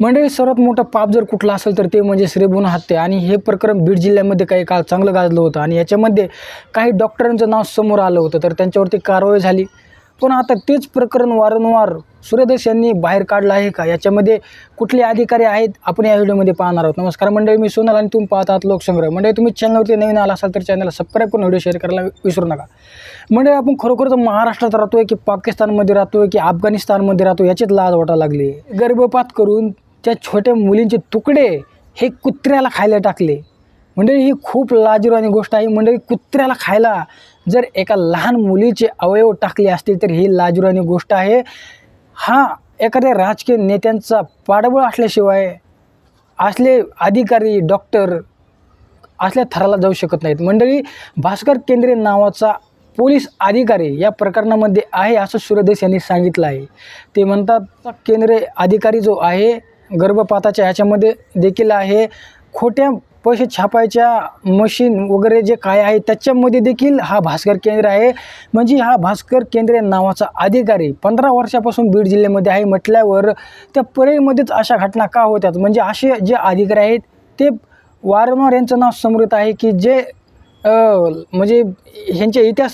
मंडळी सर्वात मोठं पाप जर कुठलं असेल तर ते म्हणजे श्रीभुन हत्या. आणि हे प्रकरण बीड जिल्ह्यामध्ये काही काळ चांगलं गाजलं होतं आणि याच्यामध्ये काही डॉक्टरांचं नाव समोर आलं होतं तर त्यांच्यावरती कारवाई झाली. पण आता तेच प्रकरण वारंवार सूर्यदेश यांनी बाहेर काढलं आहे का? याच्यामध्ये कुठले अधिकारी आहेत? आपण या व्हिडिओमध्ये पाहणार आहोत. नमस्कार मंडळी मी सोनल आणि तुम्ही पाहत आहात लोकसंग्रह. मंडळी तुम्ही चॅनलवरती नवीन आला असाल तर चॅनलला सबस्क्राईब करून व्हिडिओ शेअर करायला विसरू नका. मंडळी आपण खरोखरच महाराष्ट्रात राहतोय की पाकिस्तानमध्ये राहतोय की अफगाणिस्तानमध्ये राहतो याचीच लाज वाटा लागली. गर्भपात करून त्या छोट्या मुलींचे तुकडे हे कुत्र्याला खायला टाकले. मंडळी ही खूप लाजिरवाणी गोष्ट आहे. मंडळी कुत्र्याला खायला जर एका लहान मुलीचे अवयव टाकले असतील तर ही लाजिरवाणी गोष्ट आहे. हा एखाद्या राजकीय नेत्यांचा पाठबळ असल्याशिवाय असले अधिकारी डॉक्टर असल्या थराला जाऊ शकत नाहीत. मंडळी भास्कर केंद्रे नावाचा पोलीस अधिकारी या प्रकरणामध्ये आहे असं सूर्यदेश यांनी सांगितलं आहे. ते म्हणतात केंद्रे अधिकारी जो आहे गर्भपाताच्या ह्याच्यामध्ये देखील आहे. खोट्या पैसे छापायच्या मशीन वगैरे जे काय आहे त्याच्यामध्ये देखील हा भास्कर केंद्र आहे. म्हणजे हा भास्कर केंद्र नावाचा अधिकारी पंधरा वर्षापासून बीड जिल्ह्यामध्ये आहे म्हटल्यावर त्या परेमध्येच अशा घटना का होतात? म्हणजे असे जे अधिकारी आहेत ते वारंवार यांचं नाव समोर येत आहे की जे म्हणजे ह्यांचे इतिहास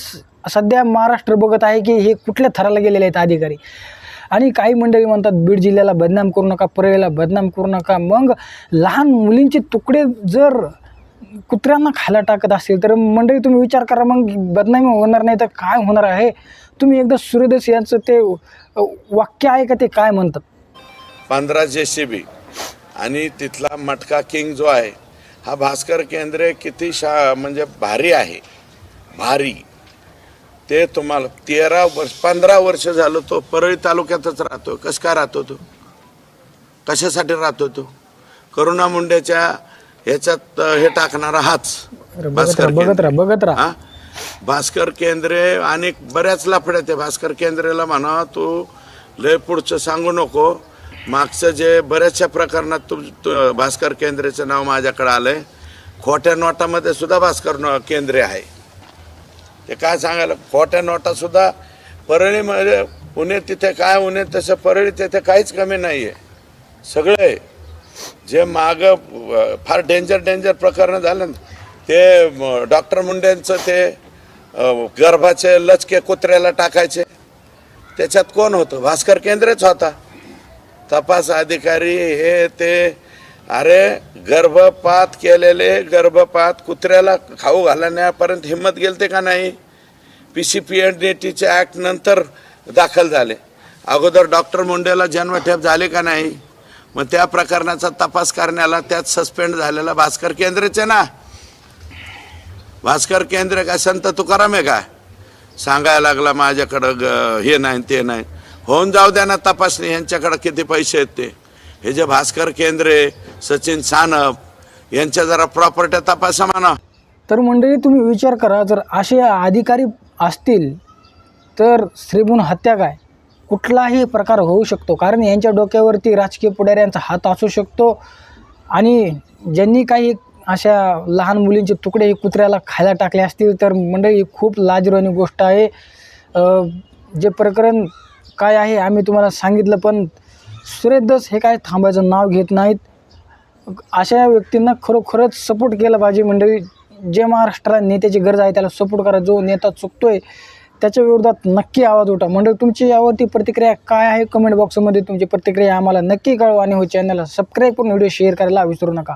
सध्या महाराष्ट्र बघत आहे की हे कुठल्या थराला गेलेले आहेत अधिकारी? आणि काही मंडळी म्हणतात बीड जिल्ह्याला बदनाम करू नका परळीला बदनाम करू नका. मग लहान मुलींचे तुकडे जर कुत्र्यांना खायला टाकत असेल तर मंडळी तुम्ही विचार करा मग बदनामी होणार नाही तर काय होणार आहे? तुम्ही एकदा सूर्यदेश यांचं ते वाक्य आहे का ते काय म्हणतात? पंधरा जे सी बी आणि तिथला मटका किंग जो आहे हा भास्कर केंद्रे किती शा म्हणजे भारी आहे. भारी. ते तुम्हाला तेरा वर्ष पंधरा वर्ष झालं तो परळी तालुक्यातच राहतो कसं काय राहतो तो? कशासाठी राहतो तो? करुणा मुंडेच्या ह्याच्यात हे टाकणारा हाच. भास्कर बघत. राहा बघत राहा. हा? भास्कर केंद्रे आणि बऱ्याच लफड्यात आहे भास्कर केंद्रेला म्हणा तू लय पुढचं सांगू नको. मागचं जे बऱ्याचशा प्रकरणात तू भास्कर केंद्रेचं नाव माझ्याकडे आलंय. खोट्या नोटामध्ये सुद्धा भास्कर केंद्रे आहे. ते काय सांगायला खोट्या नोटा सुद्धा परळीमध्ये पुणे तिथे काय उन्हे तसं परळी तिथे काहीच कमी नाही आहे सगळं आहे जे माग फार डेंजर डेंजर प्रकरणं झालं ते डॉक्टर मुंडेंचं ते गर्भाचे लचके कुत्र्याला टाकायचे. त्याच्यात कोण होतं? भास्कर केंद्रेच होता. तपास अधिकारी हे ते अरे गर्भपात केलेले गर्भपात कुत्र्याला खाऊ घालण्यापर्यंत हिंमत गेलते का नाही? P C P N D टीच्या ॲक्ट नंतर दाखल झाले. अगोदर डॉक्टर मुंडेला जन्मठेप झाले का नाही? मग त्या प्रकरणाचा तपास करण्याला त्यात सस्पेंड झालेला भास्कर केंद्रेचे ना? भास्कर केंद्र काय संत तुकाराम आहे काय सांगायला लागला माझ्याकडं ग- हे नाही ते नाही. होऊन जाऊ द्या ना तपासणी यांच्याकडं किती पैसे आहेत ते? हे जे भास्कर केंद्रे सचिन सानप यांच्या जरा प्रॉपर्ट्या तपासा म्हणा. तर मंडळी तुम्ही विचार करा जर असे अधिकारी असतील तर श्रीभून हत्या काय? कुठलाही प्रकार होऊ शकतो. कारण यांच्या डोक्यावरती राजकीय पुढाऱ्यांचा हात असू शकतो. आणि ज्यांनी काही अशा लहान मुलींचे तुकडे हे कुत्र्याला खायला टाकले असतील तर मंडळी खूप लाजरवाणी गोष्ट आहे. जे प्रकरण काय आहे आम्ही तुम्हाला सांगितलं पण सुरेशदास हे काय थांबायचं नाव घेत नाहीत. अशा व्यक्तींना खरोखरच सपोर्ट केला पाहिजे मंडळी. जे महाराष्ट्राला नेत्याची गरज आहे त्याला सपोर्ट करा. जो नेता चुकतोय त्याच्या विरोधात नक्की आवाज उठा. मंडळी तुमची यावरती प्रतिक्रिया काय आहे? कमेंट बॉक्समध्ये तुमची प्रतिक्रिया आम्हाला नक्की कळवा आणि हो चॅनलला सबस्क्राईब करून व्हिडिओ शेअर करायला विसरू नका.